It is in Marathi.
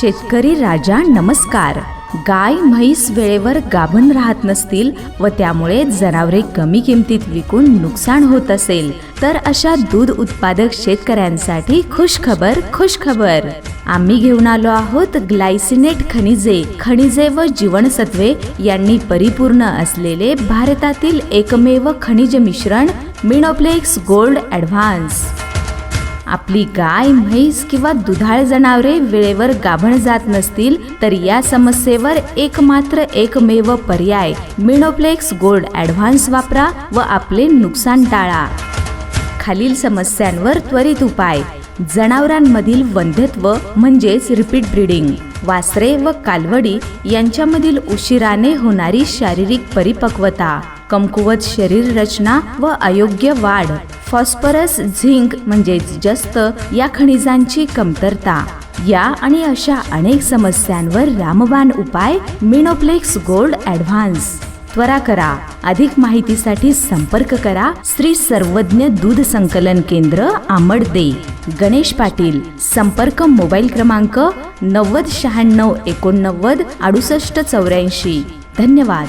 शेतकरी राजा नमस्कार. गाय म्हैस वेळेवर गाभण राहत नसतील व त्यामुळे जनावरे कमी किमतीत विकून नुकसान होत असेल तर अशा दूध उत्पादक शेतकऱ्यांसाठी खुश खबर खुश खबर आम्ही घेऊन आलो आहोत ग्लायसिनेट खनिजे. खनिजे व जीवनसत्वे यांनी परिपूर्ण असलेले भारतातील एकमेव खनिज मिश्रण मिनोप्लेक्स गोल्ड ॲडव्हान्स. आपली गाय म्हैस किंवा दुधाळ जनावरे वेळेवर गाभण जात नसतील तर या समस्येवर एकमात्र एकमेव पर्याय मिनोप्लेक्स गोल्ड ॲडव्हान्स वापरा व आपले नुकसान टाळा. खालील समस्यांवर त्वरित उपाय. जनावरांमधील वंध्यत्व म्हणजेच रिपीट ब्रीडिंग. वासरे व कालवडी यांच्यामधील उशिराने होणारी शारीरिक परिपक्वता कमकुवत शरीर रचना व अयोग्य वाढ. फॉस्फरस झिंक म्हणजेच जस्त या खनिजांची कमतरता. या आणि अशा अनेक समस्यांवर रामबाण उपाय मिनोप्लेक्स गोल्ड ॲडव्हान्स. त्वरा करा. अधिक माहितीसाठी संपर्क करा. श्री सर्वज्ञ दूध संकलन केंद्र आमडदे. गणेश पाटील. संपर्क मोबाईल क्रमांक नव्वद शहाण्णव एकोणनव्वद अडुसष्ट चौऱ्याऐंशी. धन्यवाद.